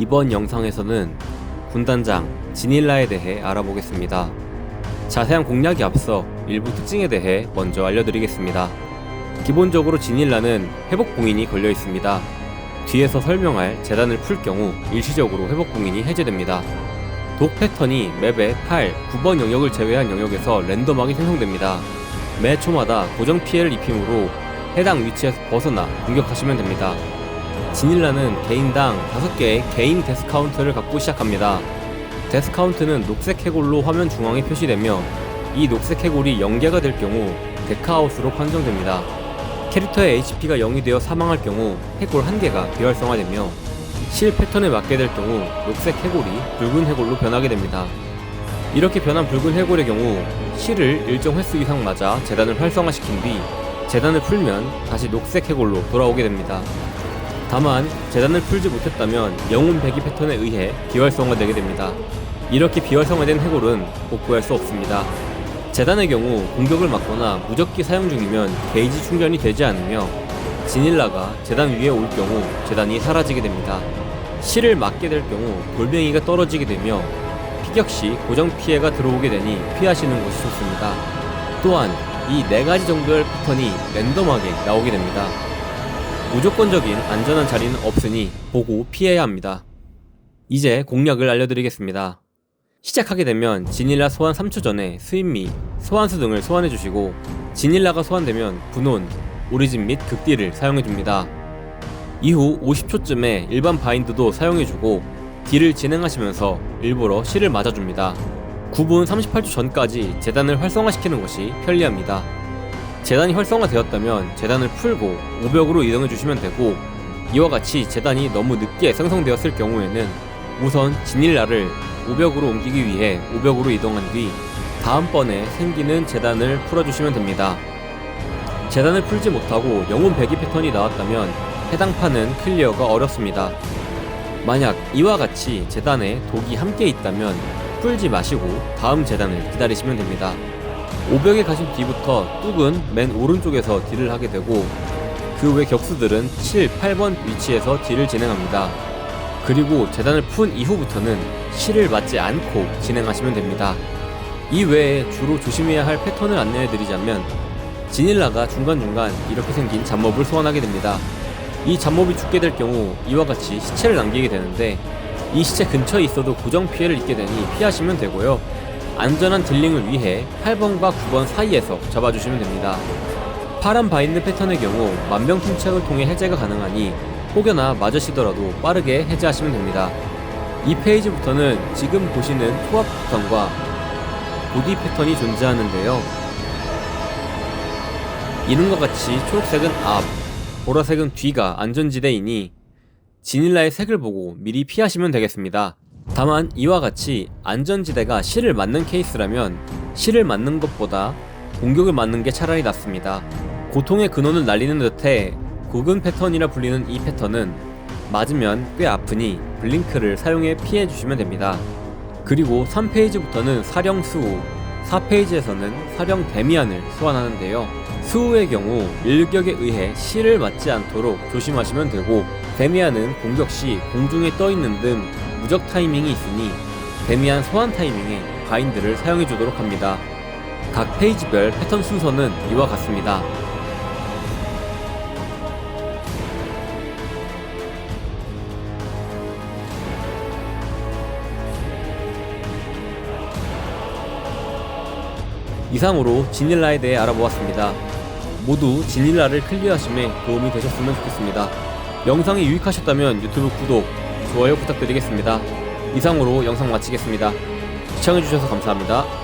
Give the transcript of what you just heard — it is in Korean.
이번 영상에서는 군단장 지닐라에 대해 알아보겠습니다. 자세한 공략에 앞서 일부 특징에 대해 먼저 알려드리겠습니다. 기본적으로 지닐라는 회복 봉인이 걸려 있습니다. 뒤에서 설명할 재단을 풀 경우 일시적으로 회복 봉인이 해제됩니다. 독 패턴이 맵의 8, 9번 영역을 제외한 영역에서 랜덤하게 생성됩니다. 매 초마다 고정 피해를 입힘으로 해당 위치에서 벗어나 공격하시면 됩니다. 지닐라는 개인당 5개의 개인 데스카운트를 갖고 시작합니다. 데스카운트는 녹색 해골로 화면 중앙에 표시되며 이 녹색 해골이 0개가 될 경우 데카아웃으로 판정됩니다. 캐릭터의 HP가 0이 되어 사망할 경우 해골 1개가 비활성화되며 실 패턴에 맞게 될 경우 녹색 해골이 붉은 해골로 변하게 됩니다. 이렇게 변한 붉은 해골의 경우 실을 일정 횟수 이상 맞아 재단을 활성화시킨 뒤 재단을 풀면 다시 녹색 해골로 돌아오게 됩니다. 다만 재단을 풀지 못했다면 영혼 배기 패턴에 의해 비활성화되게 됩니다. 이렇게 비활성화된 해골은 복구할 수 없습니다. 재단의 경우 공격을 맞거나 무적기 사용 중이면 게이지 충전이 되지 않으며 지닐라가 재단 위에 올 경우 재단이 사라지게 됩니다. 실을 맞게 될 경우 돌멩이가 떨어지게 되며 피격 시 고정 피해가 들어오게 되니 피하시는 것이 좋습니다. 또한 이 네 가지 정도의 패턴이 랜덤하게 나오게 됩니다. 무조건적인 안전한 자리는 없으니 보고 피해야 합니다. 이제 공략을 알려드리겠습니다. 시작하게 되면 지닐라 소환 3초 전에 스윗미, 소환수 등을 소환해 주시고 지닐라가 소환되면 분온, 오리진 및 극딜을 사용해 줍니다. 이후 50초쯤에 일반 바인드도 사용해 주고 딜을 진행하시면서 일부러 실을 맞아줍니다. 9분 38초 전까지 재단을 활성화시키는 것이 편리합니다. 재단이 활성화되었다면 재단을 풀고 오벽으로 이동해 주시면 되고 이와 같이 재단이 너무 늦게 생성되었을 경우에는 우선 지닐라를 오벽으로 옮기기 위해 오벽으로 이동한 뒤 다음번에 생기는 재단을 풀어주시면 됩니다. 재단을 풀지 못하고 영혼 배기 패턴이 나왔다면 해당 판은 클리어가 어렵습니다. 만약 이와 같이 재단에 독이 함께 있다면 풀지 마시고 다음 재단을 기다리시면 됩니다. 오벽에 가신 뒤부터 뚝은 맨 오른쪽에서 딜을 하게 되고 그 외 격수들은 7, 8번 위치에서 딜을 진행합니다. 그리고 재단을 푼 이후부터는 실을 맞지 않고 진행하시면 됩니다. 이 외에 주로 조심해야 할 패턴을 안내해 드리자면 지닐라가 중간중간 이렇게 생긴 잡몹을 소환하게 됩니다. 이 잡몹이 죽게 될 경우 이와 같이 시체를 남기게 되는데 이 시체 근처에 있어도 고정 피해를 입게 되니 피하시면 되고요. 안전한 딜링을 위해 8번과 9번 사이에서 잡아주시면 됩니다. 파란 바인드 패턴의 경우 만병통책을 통해 해제가 가능하니 혹여나 맞으시더라도 빠르게 해제하시면 됩니다. 이 페이지부터는 지금 보시는 초합 패턴과 보디 패턴이 존재하는데요. 이름과 같이 초록색은 앞, 보라색은 뒤가 안전지대이니 지닐라의 색을 보고 미리 피하시면 되겠습니다. 다만 이와 같이 안전지대가 실을 맞는 케이스라면 실을 맞는 것보다 공격을 맞는 게 차라리 낫습니다. 고통의 근원을 날리는 듯해 고근 패턴이라 불리는 이 패턴은 맞으면 꽤 아프니 블링크를 사용해 피해 주시면 됩니다. 그리고 3페이지부터는 사령 수호, 4페이지에서는 사령 데미안을 소환하는데요. 수호의 경우 일격에 의해 실을 맞지 않도록 조심하시면 되고 데미안은 공격 시 공중에 떠 있는 등 무적 타이밍이 있으니 데미안 소환 타이밍에 바인드를 사용해 주도록 합니다. 각 페이지별 패턴 순서는 이와 같습니다. 이상으로 지닐라에 대해 알아보았습니다. 모두 지닐라를 클리어하심에 도움이 되셨으면 좋겠습니다. 영상이 유익하셨다면 유튜브 구독, 좋아요 부탁드리겠습니다. 이상으로 영상 마치겠습니다. 시청해주셔서 감사합니다.